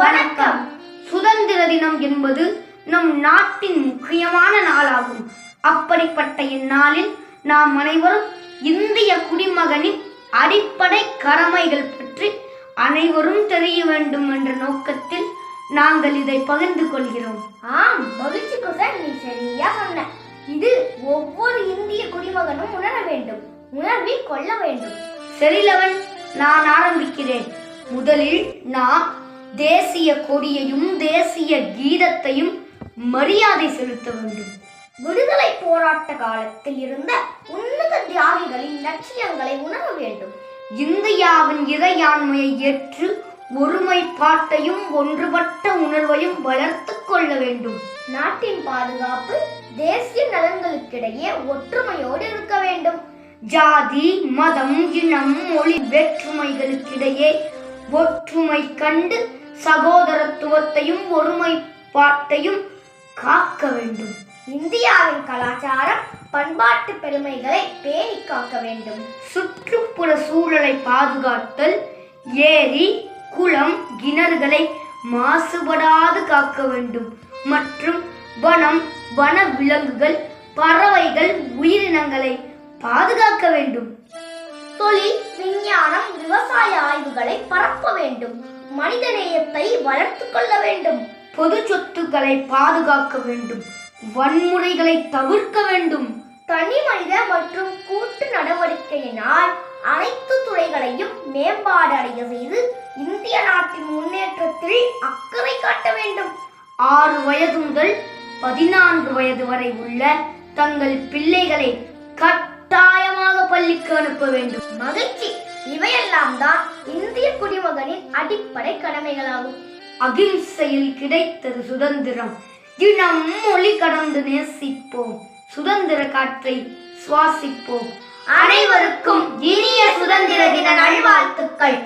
வணக்கம். சுதந்திர தினம் என்பது நம் நாட்டின் முக்கியமான நாளாகும். அப்படிப்பட்ட இந்நாளில் நாம் அனைவரும் இந்திய குடிமகனின் அடிப்படை கடமைகள் பற்றி அனைவரும் தெரிய வேண்டும் என்ற நோக்கத்தில் நாங்கள் இதை பகிர்ந்து கொள்கிறோம். ஆம் மகிழ்ச்சி குசன் நீ சரியா சொன்ன. இது ஒவ்வொரு இந்திய குடிமகனும் உணர வேண்டும். உணர்வில் கொள்ள வேண்டும். சரிலவன் நான் ஆரம்பிக்கிறேன். முதலில் நாம் தேசிய கொடியையும் தேசிய கீதத்தையும் மரியாதை செலுத்த வேண்டும். விடுதலை போராட்ட காலத்தில் இருந்த உன்னத தியாகிகளின் லட்சியங்களை உணர வேண்டும். இந்தியாவின் இறையாண்மையை ஏற்று ஒருமைப்பாட்டையும் ஒன்றுபட்ட உணர்வையும் வளர்த்து கொள்ள வேண்டும். நாட்டின் பாதுகாப்பு தேசிய நலன்களுக்கிடையே ஒற்றுமையோடு இருக்க வேண்டும். ஜாதி மதம் இனம் மொழி வேற்றுமைகளுக்கிடையே ஒற்றுமை கண்டு சகோதரத்துவத்தையும் ஒருமைப்பாட்டையும் காக்க வேண்டும். இந்தியாவின் கலாச்சாரம் பண்பாட்டு பெருமைகளை பேணி காக்க வேண்டும். சுற்றுப்புற சூழலை பாதுகாத்தல் ஏரி குளம் கிணறுகளை மாசுபடாது காக்க வேண்டும். மற்றும் வனம் வன விலங்குகள் பறவைகள் உயிரினங்களை பாதுகாக்க வேண்டும். தொழில் விஞ்ஞானம் விவசாய ஆய்வுகளை பரப்ப வேண்டும். மனிதநேயத்தை வளர்த்து கொள்ள வேண்டும். பொது சொத்துக்களை பாதுகாக்க வேண்டும். வன்முறைகளை தவிர்க்க வேண்டும். தனி மனித மற்றும் கூட்டு நடவடிக்கையினால் அனைத்து துறைகளையும் மேம்பாடு அடைய செய்து இந்திய நாட்டின் முன்னேற்றத்தில் அக்கறை காட்ட வேண்டும். ஆறு வயது முதல் பதினான்கு வயது வரை உள்ள தங்கள் பிள்ளைகளை கட்டாயமாக பள்ளிக்கு அனுப்ப வேண்டும். மகிழ்ச்சி. இவையெல்லாம் தான் இந்திய குடிமகனின் அடிப்படை கடமைகளாகும். அகிம்சையில் கிடைத்தது சுதந்திரம். இனம் மொழி கடந்து நேசிப்போம். சுதந்திர காற்றை சுவாசிப்போம். அனைவருக்கும் இனிய சுதந்திர தின நல்வாழ்த்துக்கள்.